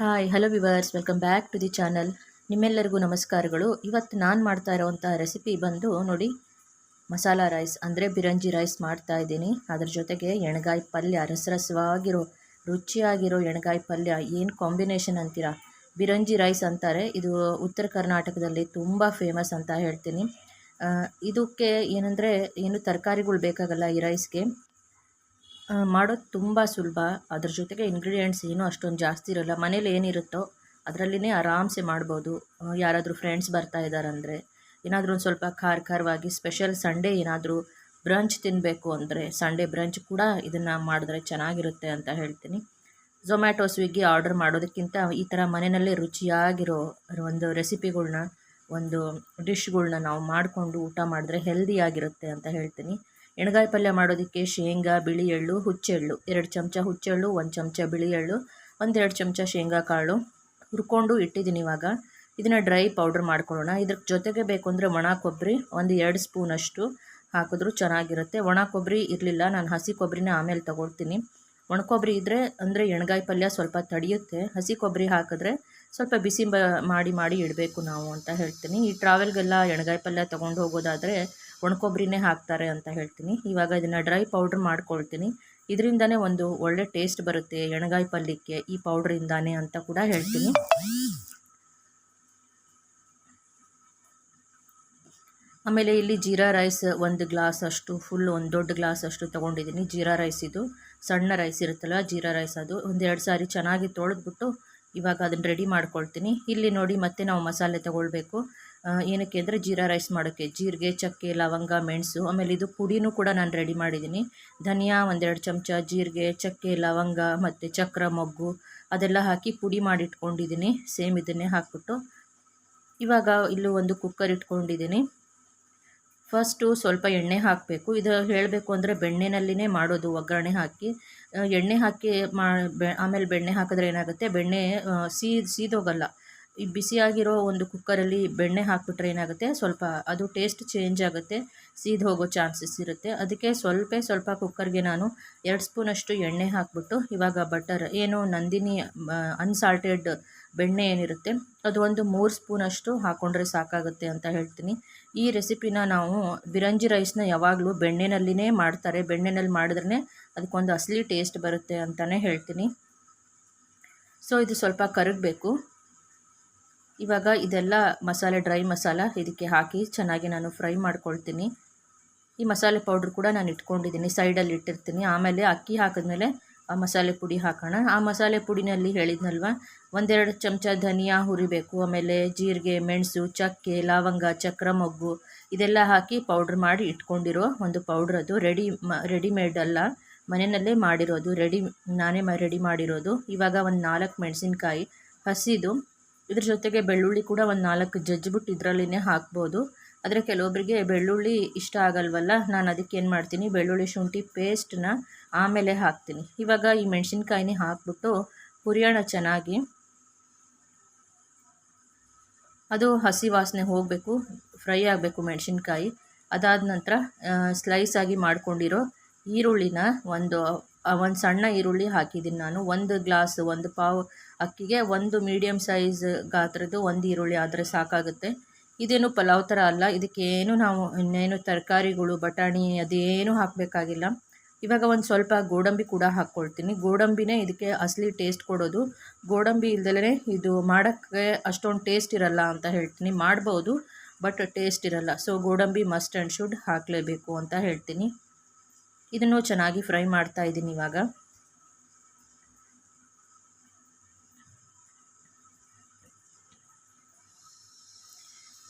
Hi hello viewers welcome back to the channel ನಿಮ್ಮೆಲ್ಲರಿಗೂ ನಮಸ್ಕಾರಗಳು. ಇವತ್ತು ನಾನು ಮಾಡ್ತಾ ಇರೋವಂಥ ರೆಸಿಪಿ ಬಂದು ನೋಡಿ, ಮಸಾಲ ರೈಸ್ ಅಂದರೆ ಬಿರಂಜಿ ರೈಸ್ ಮಾಡ್ತಾ ಇದ್ದೀನಿ. ಅದ್ರ ಜೊತೆಗೆ ಎಣ್ಗಾಯಿ ಪಲ್ಯ, ರಸರಸವಾಗಿರೋ, ರುಚಿಯಾಗಿರೋ ಎಣ್ಗಾಯಿ ಪಲ್ಯ ಏನು ಕಾಂಬಿನೇಷನ್ ಅಂತೀರಾ? ಬಿರಂಜಿ ರೈಸ್ ಅಂತಾರೆ, ಇದು ಉತ್ತರ ಕರ್ನಾಟಕದಲ್ಲಿ ತುಂಬ ಫೇಮಸ್ ಅಂತ ಹೇಳ್ತೀನಿ. ಇದಕ್ಕೆ ಏನಂದರೆ, ಏನು ತರಕಾರಿಗಳು ಬೇಕಾಗಲ್ಲ ಈ ರೈಸ್ಗೆ ಮಾಡೋದು ತುಂಬ ಸುಲಭ. ಅದ್ರ ಜೊತೆಗೆ ಇಂಗ್ರೀಡಿಯೆಂಟ್ಸ್ ಏನೂ ಅಷ್ಟೊಂದು ಜಾಸ್ತಿ ಇರೋಲ್ಲ. ಮನೇಲಿ ಏನಿರುತ್ತೋ ಅದರಲ್ಲಿನೇ ಆರಾಮ್ಸೆ ಮಾಡ್ಬೋದು. ಯಾರಾದರೂ ಫ್ರೆಂಡ್ಸ್ ಬರ್ತಾ ಇದ್ದಾರಂದರೆ ಏನಾದರೂ ಒಂದು ಸ್ವಲ್ಪ ಖಾರ ಖಾರವಾಗಿ ಸ್ಪೆಷಲ್ ಸಂಡೇ ಏನಾದರೂ ಬ್ರಂಚ್ ತಿನ್ನಬೇಕು ಅಂದರೆ ಸಂಡೇ ಬ್ರಂಚ್ ಕೂಡ ಇದನ್ನು ಮಾಡಿದ್ರೆ ಚೆನ್ನಾಗಿರುತ್ತೆ ಅಂತ ಹೇಳ್ತೀನಿ. ಝೊಮ್ಯಾಟೊ ಸ್ವಿಗ್ಗಿ ಆರ್ಡರ್ ಮಾಡೋದಕ್ಕಿಂತ ಈ ಥರ ಮನೆಯಲ್ಲೇ ರುಚಿಯಾಗಿರೋ ಒಂದು ರೆಸಿಪಿಗಳ್ನ ಒಂದು ಡಿಶ್ಗಳನ್ನ ನಾವು ಮಾಡಿಕೊಂಡು ಊಟ ಮಾಡಿದ್ರೆ ಹೆಲ್ದಿಯಾಗಿರುತ್ತೆ ಅಂತ ಹೇಳ್ತೀನಿ. ಎಣ್ಗಾಯಿ ಪಲ್ಯ ಮಾಡೋದಕ್ಕೆ ಶೇಂಗಾ, ಬಿಳಿ ಎಳ್ಳು, ಹುಚ್ಚೆಳ್ಳು. ಎರಡು ಚಮಚ ಹುಚ್ಚೆಳ್ಳು, ಒಂದು ಚಮಚ ಬಿಳಿ ಎಳ್ಳು, ಒಂದೆರಡು ಚಮಚ ಶೇಂಗಾ ಕಾಳು. ಹುರ್ಕೊಂಡು ಇಟ್ಟಿದ್ದೀನಿ ಇವಾಗ. ಇದನ್ನು ಡ್ರೈ ಪೌಡ್ರ್ ಮಾಡ್ಕೊಳ್ಳೋಣ. ಇದ್ರ ಜೊತೆಗೆ ಬೇಕು ಅಂದರೆ ಒಣ ಕೊಬ್ಬರಿ ಒಂದು ಎರಡು ಸ್ಪೂನಷ್ಟು ಹಾಕಿದ್ರೂ ಚೆನ್ನಾಗಿರುತ್ತೆ. ಒಣ ಕೊಬ್ಬರಿ ಇರಲಿಲ್ಲ, ನಾನು ಹಸಿ ಕೊಬ್ಬರಿನ ಆಮೇಲೆ ತೊಗೊಳ್ತೀನಿ. ಒಣ ಕೊಬ್ಬರಿ ಇದ್ದರೆ ಅಂದರೆ ಎಣ್ಗಾಯಿ ಪಲ್ಯ ಸ್ವಲ್ಪ ತಡೆಯುತ್ತೆ. ಹಸಿ ಕೊಬ್ಬರಿ ಹಾಕಿದ್ರೆ ಸ್ವಲ್ಪ ಬಿಸಿ ಮಾಡಿ ಮಾಡಿ ಇಡಬೇಕು ನಾವು ಅಂತ ಹೇಳ್ತೀನಿ. ಈ ಟ್ರಾವೆಲ್ಗೆಲ್ಲ ಎಣ್ಗಾಯಿ ಪಲ್ಯ ತೊಗೊಂಡು ಹೋಗೋದಾದರೆ ಒಣ ಕೊಬ್ಬರಿನೇ ಹಾಕ್ತಾರೆ ಅಂತ ಹೇಳ್ತೀನಿ. ಇವಾಗ ಇದನ್ನು ಡ್ರೈ ಪೌಡ್ರ್ ಮಾಡ್ಕೊಳ್ತೀನಿ. ಇದರಿಂದನೇ ಒಂದು ಒಳ್ಳೆ ಟೇಸ್ಟ್ ಬರುತ್ತೆ ಎಣ್ಗಾಯಿ ಪಲ್ಯಕ್ಕೆ ಈ ಪೌಡ್ರಿಂದಾನೇ ಅಂತ ಕೂಡ ಹೇಳ್ತೀನಿ. ಆಮೇಲೆ ಇಲ್ಲಿ ಜೀರಾ ರೈಸ್ ಒಂದು ಗ್ಲಾಸ್ ಅಷ್ಟು ಫುಲ್ ಒಂದು ದೊಡ್ಡ ಗ್ಲಾಸ್ ಅಷ್ಟು ತೊಗೊಂಡಿದ್ದೀನಿ. ಜೀರಾ ರೈಸ್ ಇದು. ಸಣ್ಣ ರೈಸ್ ಇರುತ್ತಲ್ಲ, ಜೀರಾ ರೈಸ್ ಅದು. ಒಂದೆರಡು ಸಾರಿ ಚೆನ್ನಾಗಿ ತೊಳೆದ್ಬಿಟ್ಟು ಇವಾಗ ಅದನ್ನು ರೆಡಿ ಮಾಡ್ಕೊಳ್ತೀನಿ. ಇಲ್ಲಿ ನೋಡಿ ಮತ್ತೆ ನಾವು ಮಸಾಲೆ ತೊಗೊಳ್ಬೇಕು. ಏನಕ್ಕೆ ಅಂದರೆ ಜೀರಾ ರೈಸ್ ಮಾಡೋಕ್ಕೆ. ಜೀರಿಗೆ, ಚಕ್ಕೆ, ಲವಂಗ, ಮೆಣಸು, ಆಮೇಲೆ ಇದು ಪುಡಿನೂ ಕೂಡ ನಾನು ರೆಡಿ ಮಾಡಿದ್ದೀನಿ. ಧನಿಯಾ ಒಂದೆರಡು ಚಮಚ, ಜೀರಿಗೆ, ಚಕ್ಕೆ, ಲವಂಗ ಮತ್ತು ಚಕ್ರ, ಮೊಗ್ಗು ಅದೆಲ್ಲ ಹಾಕಿ ಪುಡಿ ಮಾಡಿಟ್ಕೊಂಡಿದ್ದೀನಿ. ಸೇಮ್ ಇದನ್ನೇ ಹಾಕ್ಬಿಟ್ಟು ಇವಾಗ ಇಲ್ಲೂ ಒಂದು ಕುಕ್ಕರ್ ಇಟ್ಕೊಂಡಿದ್ದೀನಿ. ಫಸ್ಟು ಸ್ವಲ್ಪ ಎಣ್ಣೆ ಹಾಕಬೇಕು. ಇದು ಹೇಳಬೇಕು ಅಂದರೆ ಬೆಣ್ಣೆನಲ್ಲಿನೇ ಮಾಡೋದು. ಒಗ್ಗರಣೆ ಹಾಕಿ ಎಣ್ಣೆ ಹಾಕಿ ಮಾ, ಬೆ, ಆಮೇಲೆ ಬೆಣ್ಣೆ ಹಾಕಿದ್ರೆ ಏನಾಗುತ್ತೆ? ಬೆಣ್ಣೆ ಸೀ ಸೀದೋಗಲ್ಲ. ಈ ಬಿಸಿಯಾಗಿರೋ ಒಂದು ಕುಕ್ಕರಲ್ಲಿ ಬೆಣ್ಣೆ ಹಾಕಿಬಿಟ್ರೆ ಏನಾಗುತ್ತೆ? ಸ್ವಲ್ಪ ಅದು ಟೇಸ್ಟ್ ಚೇಂಜ್ ಆಗುತ್ತೆ ಸೀದ್ ಹೋಗೋ ಚಾನ್ಸಸ್ ಇರುತ್ತೆ. ಅದಕ್ಕೆ ಸ್ವಲ್ಪ ಸ್ವಲ್ಪ ಕುಕ್ಕರ್ಗೆ ನಾನು ಎರಡು ಸ್ಪೂನಷ್ಟು ಎಣ್ಣೆ ಹಾಕ್ಬಿಟ್ಟು, ಇವಾಗ ಬಟರ್, ಏನು ನಂದಿನಿ ಅನ್ಸಾಲ್ಟೆಡ್ ಬೆಣ್ಣೆ ಏನಿರುತ್ತೆ, ಅದು ಒಂದು ಮೂರು ಸ್ಪೂನಷ್ಟು ಹಾಕ್ಕೊಂಡ್ರೆ ಸಾಕಾಗುತ್ತೆ ಅಂತ ಹೇಳ್ತೀನಿ. ಈ ರೆಸಿಪಿನ ನಾವು ಬಿರಂಜಿ ರೈಸ್ನ ಯಾವಾಗಲೂ ಬೆಣ್ಣೆನಲ್ಲಿನೇ ಮಾಡ್ತಾರೆ. ಬೆಣ್ಣೆನಲ್ಲಿ ಮಾಡಿದ್ರೆ ಅದಕ್ಕೊಂದು ಅಸಲಿ ಟೇಸ್ಟ್ ಬರುತ್ತೆ ಅಂತಲೇ ಹೇಳ್ತೀನಿ. ಸೊ, ಇದು ಸ್ವಲ್ಪ ಕರಗಬೇಕು. ಇವಾಗ ಇದೆಲ್ಲ ಮಸಾಲೆ, ಡ್ರೈ ಮಸಾಲ ಇದಕ್ಕೆ ಹಾಕಿ ಚೆನ್ನಾಗಿ ನಾನು ಫ್ರೈ ಮಾಡ್ಕೊಳ್ತೀನಿ. ಈ ಮಸಾಲೆ ಪೌಡ್ರ್ ಕೂಡ ನಾನು ಇಟ್ಕೊಂಡಿದ್ದೀನಿ, ಸೈಡಲ್ಲಿ ಇಟ್ಟಿರ್ತೀನಿ. ಆಮೇಲೆ ಅಕ್ಕಿ ಹಾಕಿದ್ಮೇಲೆ ಆ ಮಸಾಲೆ ಪುಡಿ ಹಾಕೋಣ. ಆ ಮಸಾಲೆ ಪುಡಿನಲ್ಲಿ ಹೇಳಿದ್ನಲ್ವ ಒಂದೆರಡು ಚಮಚ ಧನಿಯಾ ಹುರಿಬೇಕು, ಆಮೇಲೆ ಜೀರಿಗೆ, ಮೆಣಸು, ಚಕ್ಕೆ, ಲವಂಗ, ಚಕ್ರ ಮೊಗ್ಗು ಇದೆಲ್ಲ ಹಾಕಿ ಪೌಡ್ರ್ ಮಾಡಿ ಇಟ್ಕೊಂಡಿರೋ ಒಂದು ಪೌಡ್ರ್ ಅದು. ರೆಡಿ ರೆಡಿಮೇಡ್ ಅಲ್ಲ, ಮನೆಯಲ್ಲೇ ಮಾಡಿರೋದು. ರೆಡಿ ನಾನೇ ರೆಡಿ ಮಾಡಿರೋದು. ಇವಾಗ ಒಂದು ನಾಲ್ಕು ಮೆಣಸಿನ್ಕಾಯಿ ಹಸಿದು, ಇದ್ರ ಜೊತೆಗೆ ಬೆಳ್ಳುಳ್ಳಿ ಕೂಡ ಒಂದು ನಾಲ್ಕು ಜಜ್ಜಿಬಿಟ್ಟು ಇದರಲ್ಲಿನೇ ಹಾಕ್ಬೋದು. ಆದರೆ ಕೆಲವೊಬ್ಬರಿಗೆ ಬೆಳ್ಳುಳ್ಳಿ ಇಷ್ಟ ಆಗಲ್ವಲ್ಲ, ನಾನು ಅದಕ್ಕೆ ಏನು ಮಾಡ್ತೀನಿ? ಬೆಳ್ಳುಳ್ಳಿ ಶುಂಠಿ ಪೇಸ್ಟನ್ನ ಆಮೇಲೆ ಹಾಕ್ತೀನಿ. ಇವಾಗ ಈ ಮೆಣಸಿನ್ಕಾಯಿನೇ ಹಾಕ್ಬಿಟ್ಟು, ಹುರಿಯೋಣ ಚೆನ್ನಾಗಿ. ಅದು ಹಸಿ ವಾಸನೆ ಹೋಗಬೇಕು ಫ್ರೈ ಆಗಬೇಕು ಮೆಣಸಿನ್ಕಾಯಿ. ಅದಾದ ನಂತರ ಸ್ಲೈಸ್ ಆಗಿ ಮಾಡ್ಕೊಂಡಿರೋ ಈರುಳ್ಳಿನ ಒಂದು ಒಂದು ಸಣ್ಣ ಈರುಳ್ಳಿ ಹಾಕಿದ್ದೀನಿ ನಾನು. ಒಂದು ಗ್ಲಾಸ್ ಒಂದು ಪಾವು ಅಕ್ಕಿಗೆ ಒಂದು ಮೀಡಿಯಮ್ ಸೈಜ್ ಗಾತ್ರದ್ದು ಒಂದು ಈರುಳ್ಳಿ ಆದರೆ ಸಾಕಾಗುತ್ತೆ. ಇದೇನು ಪಲಾವ್ ಥರ ಅಲ್ಲ. ಇದಕ್ಕೇನು ನಾವು ಇನ್ನೇನು ತರಕಾರಿಗಳು, ಬಟಾಣಿ ಅದೇನು ಹಾಕಬೇಕಾಗಿಲ್ಲ. ಇವಾಗ ಒಂದು ಸ್ವಲ್ಪ ಗೋಡಂಬಿ ಕೂಡ ಹಾಕ್ಕೊಳ್ತೀನಿ ಗೋಡಂಬಿನೇ ಇದಕ್ಕೆ ಅಸಲಿ ಟೇಸ್ಟ್ ಕೊಡೋದು. ಗೋಡಂಬಿ ಇಲ್ದಲೇ ಇದು ಮಾಡೋಕ್ಕೆ ಅಷ್ಟೊಂದು ಟೇಸ್ಟ್ ಇರಲ್ಲ ಅಂತ ಹೇಳ್ತೀನಿ. ಮಾಡ್ಬೋದು ಬಟ್ ಟೇಸ್ಟ್ ಇರಲ್ಲ. ಸೊ ಗೋಡಂಬಿ ಮಸ್ಟ್ ಆ್ಯಂಡ್ ಶುಡ್ ಹಾಕಲೇಬೇಕು ಅಂತ ಹೇಳ್ತೀನಿ. ಇದನ್ನು ಚೆನ್ನಾಗಿ ಫ್ರೈ ಮಾಡ್ತಾ ಇದ್ದೀನಿ ಇವಾಗ.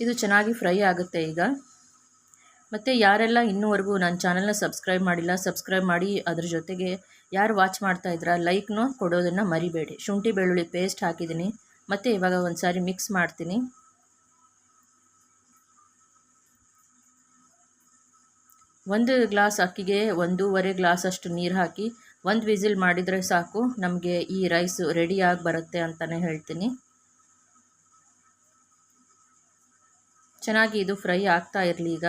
ಇದು ಚೆನ್ನಾಗಿ ಫ್ರೈ ಆಗುತ್ತೆ ಈಗ. ಮತ್ತು ಯಾರೆಲ್ಲ ಇನ್ನೂವರೆಗೂ ನನ್ನ ಚಾನಲ್ನ ಸಬ್ಸ್ಕ್ರೈಬ್ ಮಾಡಿಲ್ಲ, ಸಬ್ಸ್ಕ್ರೈಬ್ ಮಾಡಿ ಅದ್ರ ಜೊತೆಗೆ ಯಾರು ವಾಚ್ ಮಾಡ್ತಾ ಇದ್ದೀರಾ ಲೈಕ್ನು ಕೊಡೋದನ್ನು ಮರಿಬೇಡಿ. ಶುಂಠಿ, ಬೆಳ್ಳುಳ್ಳಿ ಪೇಸ್ಟ್ ಹಾಕಿದ್ದೀನಿ. ಮತ್ತು ಇವಾಗ ಒಂದು ಸಾರಿ ಮಿಕ್ಸ್ ಮಾಡ್ತೀನಿ. ಒಂದು ಗ್ಲಾಸ್ ಅಕ್ಕಿಗೆ ಒಂದೂವರೆ ಗ್ಲಾಸ್ ಅಷ್ಟು ನೀರು ಹಾಕಿ, ಒಂದು ವಿಸಿಲ್ ಮಾಡಿದರೆ ಸಾಕು, ನಮಗೆ ಈ ರೈಸು ರೆಡಿಯಾಗಿ ಬರುತ್ತೆ ಅಂತಲೇ ಹೇಳ್ತೀನಿ. ಚೆನ್ನಾಗಿ ಇದು ಫ್ರೈ ಆಗ್ತಾ ಇರಲಿ ಈಗ.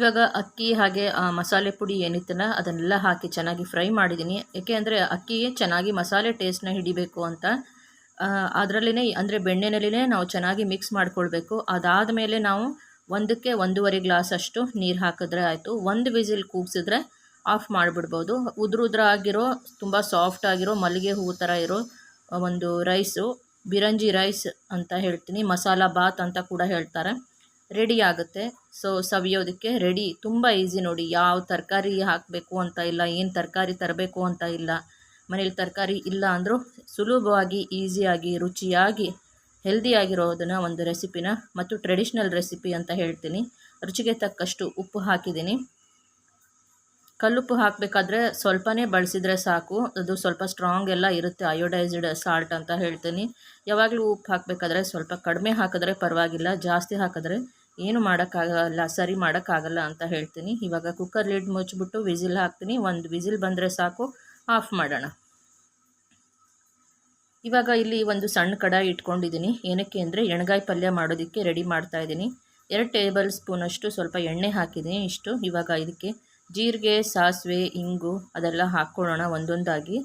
ಇವಾಗ ಅಕ್ಕಿ ಹಾಗೆ ಮಸಾಲೆ ಪುಡಿ ಏನಿತ್ತಲ್ಲ, ಅದನ್ನೆಲ್ಲ ಹಾಕಿ ಚೆನ್ನಾಗಿ ಫ್ರೈ ಮಾಡಿದ್ದೀನಿ. ಏಕೆ ಅಂದರೆ ಅಕ್ಕಿ ಚೆನ್ನಾಗಿ ಮಸಾಲೆ ಟೇಸ್ಟ್ನ ಹಿಡಿಬೇಕು ಅಂತ. ಅದರಲ್ಲೇ ಅಂದರೆ ಬೆಣ್ಣೆನಲ್ಲಿನೇ ನಾವು ಚೆನ್ನಾಗಿ ಮಿಕ್ಸ್ ಮಾಡ್ಕೊಳ್ಬೇಕು. ಅದಾದಮೇಲೆ ನಾವು ಒಂದಕ್ಕೆ ಒಂದೂವರೆ ಗ್ಲಾಸ್ ಅಷ್ಟು ನೀರು ಹಾಕಿದ್ರೆ ಆಯಿತು. ಒಂದು ವಿಸಿಲ್ ಕೂಗಿಸಿದ್ರೆ ಆಫ್ ಮಾಡಿಬಿಡ್ಬೋದು. ಉದ್ರ ಉದ್ರ ಆಗಿರೋ, ತುಂಬ ಸಾಫ್ಟ್ ಆಗಿರೋ, ಮಲ್ಲಿಗೆ ಹೂವು ಥರ ಇರೋ ಒಂದು ರೈಸು ಬಿರಂಜಿ ರೈಸ್ ಅಂತ ಹೇಳ್ತೀನಿ. ಮಸಾಲ ಬಾತ್ ಅಂತ ಕೂಡ ಹೇಳ್ತಾರೆ. ರೆಡಿ ಆಗುತ್ತೆ. ಸೊ ಸವಿಯೋದಕ್ಕೆ ರೆಡಿ ತುಂಬ ಈಸಿ ನೋಡಿ. ಯಾವ ತರಕಾರಿ ಹಾಕಬೇಕು ಅಂತ ಇಲ್ಲ, ಏನು ತರಕಾರಿ ತರಬೇಕು ಅಂತ ಇಲ್ಲ. ಮನೇಲಿ ತರಕಾರಿ ಇಲ್ಲ ಅಂದರೂ ಸುಲಭವಾಗಿ ಈಸಿಯಾಗಿ ರುಚಿಯಾಗಿ ಹೆಲ್ದಿಯಾಗಿರೋದನ್ನು ಒಂದು ರೆಸಿಪಿನ ಮತ್ತು ಟ್ರೆಡಿಷ್ನಲ್ ರೆಸಿಪಿ ಅಂತ ಹೇಳ್ತೀನಿ. ರುಚಿಗೆ ತಕ್ಕಷ್ಟು ಉಪ್ಪು ಹಾಕಿದ್ದೀನಿ. ಕಲ್ಲುಪ್ಪು ಹಾಕಬೇಕಾದ್ರೆ ಸ್ವಲ್ಪನೇ ಬಳಸಿದರೆ ಸಾಕು. ಅದು ಸ್ವಲ್ಪ ಸ್ಟ್ರಾಂಗ್ ಎಲ್ಲ ಇರುತ್ತೆ ಅಯೋಡೈಸ್ಡ್ ಸಾಲ್ಟ್ ಅಂತ ಹೇಳ್ತೀನಿ. ಯಾವಾಗಲೂ ಉಪ್ಪು ಹಾಕಬೇಕಾದ್ರೆ ಸ್ವಲ್ಪ ಕಡಿಮೆ ಹಾಕಿದ್ರೆ ಪರವಾಗಿಲ್ಲ, ಜಾಸ್ತಿ ಹಾಕಿದ್ರೆ ಏನು ಮಾಡೋಕ್ಕಾಗಲ್ಲ, ಸರಿ ಮಾಡೋಕ್ಕಾಗಲ್ಲ ಅಂತ ಹೇಳ್ತೀನಿ. ಇವಾಗ ಕುಕ್ಕರ್ ಲಿಡ್ ಮುಚ್ಚಿಬಿಟ್ಟು ವಿಸಿಲ್ ಹಾಕ್ತೀನಿ. ಒಂದು ವಿಸಿಲ್ ಬಂದರೆ ಸಾಕು, ಆಫ್ ಮಾಡೋಣ. ಇವಾಗ ಇಲ್ಲಿ ಒಂದು ಸಣ್ಣ ಕಡಾಯಿ ಇಟ್ಕೊಂಡಿದ್ದೀನಿ. ಏನಕ್ಕೆ ಅಂದರೆ ಎಣ್ಗಾಯಿ ಪಲ್ಯ ಮಾಡೋದಕ್ಕೆ ರೆಡಿ ಮಾಡ್ತಾ ಇದ್ದೀನಿ. ಎರಡು ಟೇಬಲ್ ಸ್ಪೂನಷ್ಟು ಸ್ವಲ್ಪ ಎಣ್ಣೆ ಹಾಕಿದ್ದೀನಿ ಇಷ್ಟು. ಇವಾಗ ಇದಕ್ಕೆ ಜೀರಿಗೆ, ಸಾಸಿವೆ, ಇಂಗು ಅದೆಲ್ಲ ಹಾಕ್ಕೊಳ್ಳೋಣ ಒಂದೊಂದಾಗಿ.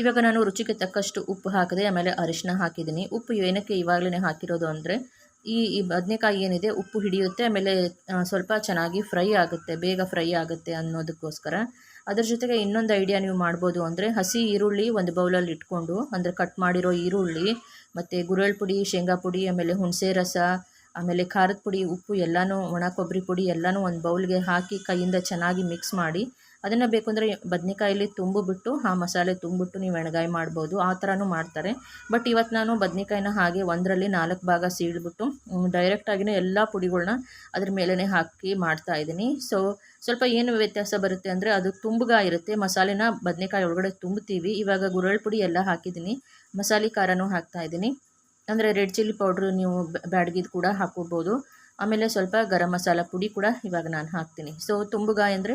ಇವಾಗ ನಾನು ರುಚಿಗೆ ತಕ್ಕಷ್ಟು ಉಪ್ಪು ಹಾಕಿದೆ ಆಮೇಲೆ ಅರಿಶಿನ ಹಾಕಿದ್ದೀನಿ. ಉಪ್ಪು ಏನಕ್ಕೆ ಇವಾಗಲೇ ಹಾಕಿರೋದು ಅಂದರೆ, ಈ ಈ ಬದನೆಕಾಯಿ ಏನಿದೆ, ಉಪ್ಪು ಹಿಡಿಯುತ್ತೆ, ಆಮೇಲೆ ಸ್ವಲ್ಪ ಚೆನ್ನಾಗಿ ಫ್ರೈ ಆಗುತ್ತೆ, ಬೇಗ ಫ್ರೈ ಆಗುತ್ತೆ ಅನ್ನೋದಕ್ಕೋಸ್ಕರ. ಅದ್ರ ಜೊತೆಗೆ ಇನ್ನೊಂದು ಐಡಿಯಾ ನೀವು ಮಾಡ್ಬೋದು ಅಂದರೆ, ಹಸಿ ಈರುಳ್ಳಿ ಒಂದು ಬೌಲಲ್ಲಿ ಇಟ್ಕೊಂಡು, ಅಂದರೆ ಕಟ್ ಮಾಡಿರೋ ಈರುಳ್ಳಿ, ಮತ್ತು ಗುರಳ್ ಪುಡಿ, ಶೇಂಗಾ ಪುಡಿ, ಆಮೇಲೆ ಹುಣಸೆ ರಸ, ಆಮೇಲೆ ಖಾರದ ಪುಡಿ, ಉಪ್ಪು ಎಲ್ಲನೂ ಒಣ ಕೊಬ್ಬರಿ ಪುಡಿ ಎಲ್ಲನೂ ಒಂದು ಬೌಲ್ಗೆ ಹಾಕಿ ಕೈಯಿಂದ ಚೆನ್ನಾಗಿ ಮಿಕ್ಸ್ ಮಾಡಿ ಅದನ್ನು ಬೇಕು ಅಂದರೆ ಬದ್ನೆಕಾಯಲ್ಲಿ ತುಂಬಿಬಿಟ್ಟು, ಆ ಮಸಾಲೆ ತುಂಬಿಬಿಟ್ಟು ನೀವು ಎಣ್ಗಾಯಿ ಮಾಡ್ಬೋದು, ಆ ಥರನೂ ಮಾಡ್ತಾರೆ. ಬಟ್ ಇವತ್ತು ನಾನು ಬದ್ನೆಕಾಯಿನ ಹಾಗೆ ಒಂದರಲ್ಲಿ ನಾಲ್ಕು ಭಾಗ ಸೀಳ್ಬಿಟ್ಟು ಡೈರೆಕ್ಟಾಗಿಯೇ ಎಲ್ಲ ಪುಡಿಗಳನ್ನ ಅದ್ರ ಮೇಲೇ ಹಾಕಿ ಮಾಡ್ತಾ ಇದ್ದೀನಿ. ಸೊ ಸ್ವಲ್ಪ ಏನು ವ್ಯತ್ಯಾಸ ಬರುತ್ತೆ ಅಂದರೆ ಅದು ತುಂಬಗ ಇರುತ್ತೆ. ಮಸಾಲೆನ ಬದನೆಕಾಯಿ ಒಳಗಡೆ ತುಂಬ್ತೀವಿ. ಇವಾಗ ಗುರಳ್ ಪುಡಿ ಎಲ್ಲ ಹಾಕಿದ್ದೀನಿ. ಮಸಾಲೆ ಖಾರನೂ ಹಾಕ್ತಾ ಇದ್ದೀನಿ. ಅಂದರೆ ರೆಡ್ ಚಿಲ್ಲಿ ಪೌಡ್ರ್ ನೀವು ಬ್ಯಾಡ್ಗಿದ್ದು ಕೂಡ ಹಾಕೋಬೋದು ಆಮೇಲೆ ಸ್ವಲ್ಪ ಗರಂ ಮಸಾಲ ಪುಡಿ ಕೂಡ ಇವಾಗ ನಾನು ಹಾಕ್ತೀನಿ. ಸೊ ತುಂಬಗಾಯಿ ಅಂದರೆ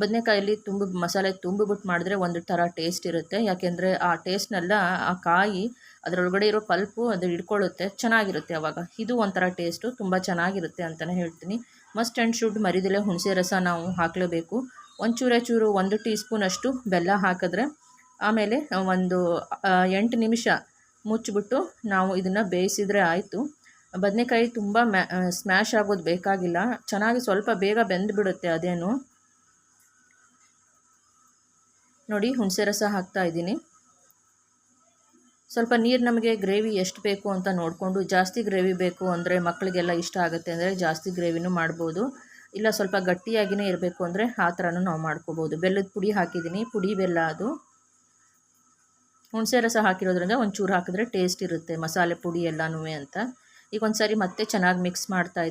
ಬದನೆಕಾಯಲ್ಲಿ ತುಂಬ, ಮಸಾಲೆ ತುಂಬಿಬಿಟ್ಟು ಮಾಡಿದ್ರೆ ಒಂದು ಥರ ಟೇಸ್ಟ್ ಇರುತ್ತೆ. ಯಾಕೆಂದರೆ ಆ ಟೇಸ್ಟ್ನೆಲ್ಲ ಆ ಕಾಯಿ ಅದರೊಳಗಡೆ ಇರೋ ಪಲ್ಪು ಅದು ಹಿಡ್ಕೊಳ್ಳುತ್ತೆ, ಚೆನ್ನಾಗಿರುತ್ತೆ ಆವಾಗ ಇದು ಒಂಥರ ಟೇಸ್ಟು ತುಂಬ ಚೆನ್ನಾಗಿರುತ್ತೆ ಅಂತಲೇ ಹೇಳ್ತೀನಿ. ಮಸ್ಟ್ ಆ್ಯಂಡ್ ಶುಡ್ ಮರಿದಿಲೆ ಹುಣಸೆ ರಸ ನಾವು ಹಾಕಲೇಬೇಕು. ಒಂದು ಚೂರೇ, ಒಂದು ಟೀ ಸ್ಪೂನಷ್ಟು ಬೆಲ್ಲ ಹಾಕಿದ್ರೆ ಆಮೇಲೆ ಒಂದು ಎಂಟು ನಿಮಿಷ ಮುಚ್ಚಿಬಿಟ್ಟು ನಾವು ಇದನ್ನು ಬೇಯಿಸಿದರೆ ಆಯಿತು. ಬದನೆಕಾಯಿ ತುಂಬ ಮ್ಯಾ ಸ್ಮ್ಯಾಶ್ ಆಗೋದು ಬೇಕಾಗಿಲ್ಲ. ಚೆನ್ನಾಗಿ ಸ್ವಲ್ಪ ಬೇಗ ಬೆಂದುಬಿಡುತ್ತೆ ಅದೇನು. ನೋಡಿ ಹುಣಸೆ ರಸ ಹಾಕ್ತಾ ಇದ್ದೀನಿ. ಸ್ವಲ್ಪ ನೀರು ನಮಗೆ ಗ್ರೇವಿ ಎಷ್ಟು ಬೇಕು ಅಂತ ನೋಡಿಕೊಂಡು, ಜಾಸ್ತಿ ಗ್ರೇವಿ ಬೇಕು ಅಂದರೆ ಮಕ್ಕಳಿಗೆಲ್ಲ ಇಷ್ಟ ಆಗುತ್ತೆ ಅಂದರೆ ಜಾಸ್ತಿ ಗ್ರೇವಿನೂ ಮಾಡ್ಬೋದು. ಇಲ್ಲ ಸ್ವಲ್ಪ ಗಟ್ಟಿಯಾಗಿಯೇ ಇರಬೇಕು ಅಂದರೆ ಆ ಥರನೂ ನಾವು ಮಾಡ್ಕೋಬೋದು. ಬೆಲ್ಲದ ಪುಡಿ ಹಾಕಿದ್ದೀನಿ, ಪುಡಿ ಬೆಲ್ಲ ಅದು. ಹುಣಸೆ ರಸ ಹಾಕಿರೋದ್ರಿಂದ ಒಂಚೂರು ಹಾಕಿದ್ರೆ ಟೇಸ್ಟ್ ಇರುತ್ತೆ ಮಸಾಲೆ ಪುಡಿ ಎಲ್ಲನೂ ಅಂತ. ಈಗ ಒಂದು ಸಾರಿ ಮತ್ತೆ ಚೆನ್ನಾಗಿ ಮಿಕ್ಸ್ ಮಾಡ್ತಾ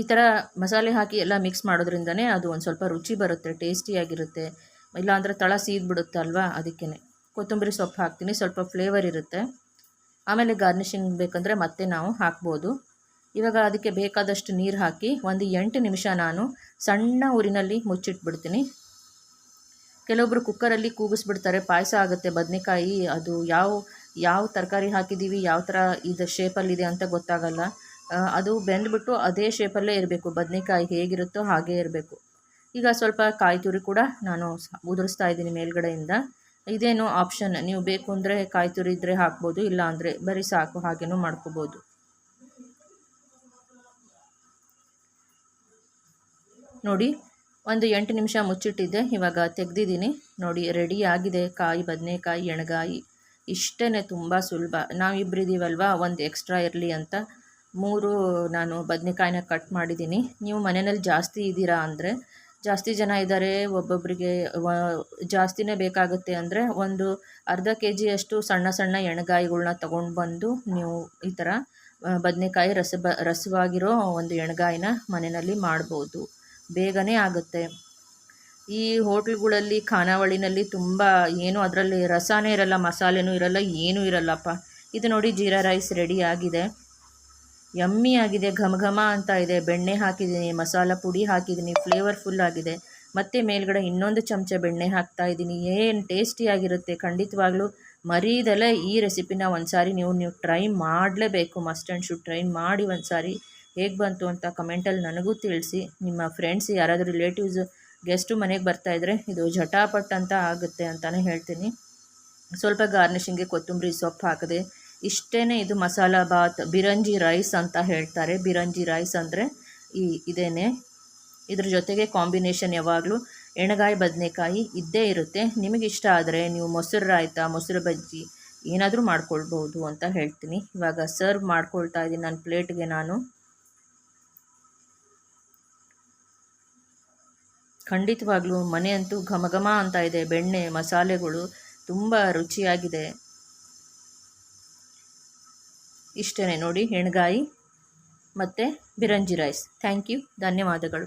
ಈ ಥರ ಮಸಾಲೆ ಹಾಕಿ ಎಲ್ಲ ಮಿಕ್ಸ್ ಮಾಡೋದ್ರಿಂದನೇ ಅದು ಒಂದು ಸ್ವಲ್ಪ ರುಚಿ ಬರುತ್ತೆ ಟೇಸ್ಟಿಯಾಗಿರುತ್ತೆ ಇಲ್ಲಾಂದರೆ ತಳ ಸೀದ್ಬಿಡುತ್ತೆ ಅಲ್ವಾ ಅದಕ್ಕೇ ಕೊತ್ತಂಬರಿ ಸೊಪ್ಪು ಹಾಕ್ತೀನಿ, ಸ್ವಲ್ಪ ಫ್ಲೇವರ್ ಇರುತ್ತೆ. ಆಮೇಲೆ ಗಾರ್ನಿಷಿಂಗ್ ಬೇಕಂದರೆ ಮತ್ತೆ ನಾವು ಹಾಕ್ಬೋದು. ಇವಾಗ ಅದಕ್ಕೆ ಬೇಕಾದಷ್ಟು ನೀರು ಹಾಕಿ ಒಂದು ಎಂಟು ನಿಮಿಷ ನಾನು ಸಣ್ಣ ಊರಿನಲ್ಲಿ ಮುಚ್ಚಿಟ್ಬಿಡ್ತೀನಿ. ಕೆಲವೊಬ್ಬರು ಕುಕ್ಕರಲ್ಲಿ ಕೂಗಿಸ್ಬಿಡ್ತಾರೆ, ಪಾಯಸ ಆಗುತ್ತೆ, ಬದನೆಕಾಯಿ, ಅದು ಯಾವ ಯಾವ ತರಕಾರಿ ಹಾಕಿದ್ದೀವಿ, ಯಾವ ಥರ ಇದು ಶೇಪಲ್ಲಿದೆ ಅಂತ ಗೊತ್ತಾಗಲ್ಲ. ಅದು ಬೆಂದ್ಬಿಟ್ಟು ಅದೇ ಶೇಪಲ್ಲೇ ಇರಬೇಕು. ಬದನೆಕಾಯಿ ಹೇಗಿರುತ್ತೋ ಹಾಗೇ ಇರಬೇಕು. ಈಗ ಸ್ವಲ್ಪ ಕಾಯಿ ತುರಿ ಕೂಡ ನಾನು ಉದುರಿಸ್ತಾ ಇದ್ದೀನಿ ಮೇಲ್ಗಡೆಯಿಂದ. ಇದೇನು ಆಪ್ಷನ್ ನೀವು ಬೇಕು ಅಂದರೆ ಕಾಯಿ ತುರಿ ಇದ್ದರೆ ಹಾಕ್ಬೋದು, ಇಲ್ಲ ಅಂದರೆ ಬರೀ ಸಾಕು ಹಾಗೇನೂ ಮಾಡ್ಕೋಬೋದು. ನೋಡಿ, ಒಂದು ಎಂಟು ನಿಮಿಷ ಮುಚ್ಚಿಟ್ಟಿದ್ದೆ. ಇವಾಗ ತೆಗ್ದಿದ್ದೀನಿ. ನೋಡಿ ರೆಡಿ ಆಗಿದೆ ಕಾಯಿ, ಬದನೆಕಾಯಿ, ಎಣಗಾಯಿ. ಇಷ್ಟೇ ತುಂಬ ಸುಲಭ. ನಾವಿಬ್ಬರಿದ್ದೀವಲ್ವ ಒಂದು ಎಕ್ಸ್ಟ್ರಾ ಇರಲಿ ಅಂತ. ಮೂರು ನಾನು ಬದನೆಕಾಯಿನ ಕಟ್ ಮಾಡಿದ್ದೀನಿ. ನೀವು ಮನೆಯಲ್ಲಿ ಜಾಸ್ತಿ ಇದ್ದೀರಾ ಅಂದರೆ ಜಾಸ್ತಿ ಜನ ಇದ್ದಾರೆ ಒಬ್ಬೊಬ್ಬರಿಗೆ ಜಾಸ್ತಿನೇ ಬೇಕಾಗುತ್ತೆ ಅಂದರೆ ಒಂದು ಅರ್ಧ ಕೆ ಜಿಯಷ್ಟು ಸಣ್ಣ ಸಣ್ಣ ಎಣ್ಗಾಯಿಗಳ್ನ ತೊಗೊಂಡು ಬಂದು ನೀವು ಈ ಥರ ಬದನೆಕಾಯಿ ರಸ ಬ, ರಸವಾಗಿರೋ ಒಂದು ಎಣ್ಗಾಯಿನ ಮನೆಯಲ್ಲಿ ಮಾಡ್ಬೋದು. ಬೇಗನೆ ಆಗುತ್ತೆ. ಈ ಹೋಟ್ಲ್ಗಳಲ್ಲಿ, ಖಾನಾವಳಿನಲ್ಲಿ ತುಂಬ ಏನು ಅದರಲ್ಲಿ ರಸನೇ ಇರಲ್ಲ, ಮಸಾಲೆನೂ ಇರಲ್ಲ, ಏನೂ ಇರಲ್ಲಪ್ಪ. ಇದು ನೋಡಿ ಜೀರಾ ರೈಸ್ ರೆಡಿ ಆಗಿದೆ. ಯಮ್ಮಿ ಆಗಿದೆ ಘಮ ಘಮ ಅಂತ ಇದೆ. ಬೆಣ್ಣೆ ಹಾಕಿದ್ದೀನಿ, ಮಸಾಲ ಪುಡಿ ಹಾಕಿದ್ದೀನಿ ಫ್ಲೇವರ್ಫುಲ್ ಆಗಿದೆ. ಮತ್ತು ಮೇಲ್ಗಡೆ ಇನ್ನೊಂದು ಚಮಚ ಬೆಣ್ಣೆ ಹಾಕ್ತಾ ಇದ್ದೀನಿ. ಏನು ಟೇಸ್ಟಿಯಾಗಿರುತ್ತೆ ಖಂಡಿತವಾಗ್ಲೂ ಮರೀದಲ್ಲೇ ಈ ರೆಸಿಪಿನ ಒಂದು ಸಾರಿ ನೀವು ನೀವು ಟ್ರೈ ಮಾಡಲೇಬೇಕು. ಮಸ್ಟ್ ಆ್ಯಂಡ್ ಶುಡ್ ಟ್ರೈ ಮಾಡಿ ಒಂದು ಸಾರಿ ಹೇಗೆ ಬಂತು ಅಂತ ಕಮೆಂಟಲ್ಲಿ ನನಗೂ ತಿಳಿಸಿ. ನಿಮ್ಮ ಫ್ರೆಂಡ್ಸ್ ಯಾರಾದರೂ ರಿಲೇಟಿವ್ಸ್ ಗೆಸ್ಟು ಮನೆಗೆ ಬರ್ತಾಯಿದ್ರೆ ಇದು ಝಟಾಪಟ್ ಅಂತ ಆಗುತ್ತೆ ಅಂತಲೇ ಹೇಳ್ತೀನಿ. ಸ್ವಲ್ಪ ಗಾರ್ನಿಷಿಂಗ್ಗೆ ಕೊತ್ತಂಬರಿ ಸೊಪ್ಪು ಹಾಕಿದೆ ಇಷ್ಟೇ ಇದು ಮಸಾಲ ಬಾತ್ ಬಿರಂಜಿ ರೈಸ್ ಅಂತ ಹೇಳ್ತಾರೆ. ಬಿರಂಜಿ ರೈಸ್ ಅಂದರೆ ಈ ಇದೇನೆ. ಇದ್ರ ಜೊತೆಗೆ ಕಾಂಬಿನೇಷನ್ ಯಾವಾಗಲೂ ಎಣಗಾಯಿ ಬದನೆಕಾಯಿ ಇದ್ದೇ ಇರುತ್ತೆ. ನಿಮಗೆ ಇಷ್ಟ ಆದರೆ ನೀವು ಮೊಸರು ರಾಯ್ತ, ಮೊಸರು ಬಜ್ಜಿ ಏನಾದರೂ ಮಾಡ್ಕೊಳ್ಬೋದು ಅಂತ ಹೇಳ್ತೀನಿ. ಇವಾಗ ಸರ್ವ್ ಮಾಡ್ಕೊಳ್ತಾ ಇದ್ದೀನಿ ನನ್ನ ಪ್ಲೇಟ್ಗೆ ನಾನು. ಖಂಡಿತವಾಗ್ಲೂ ಮನೆ ಅಂತೂ ಘಮ ಘಮ ಅಂತ ಇದೆ. ಬೆಣ್ಣೆ, ಮಸಾಲೆಗಳು ತುಂಬ ರುಚಿಯಾಗಿದೆ. ಇಷ್ಟೇ ನೋಡಿ ಹೆಣ್ಗಾಯಿ ಮತ್ತು ಬಿರಂಜಿ ರೈಸ್ ಥ್ಯಾಂಕ್ ಯು ಧನ್ಯವಾದಗಳು.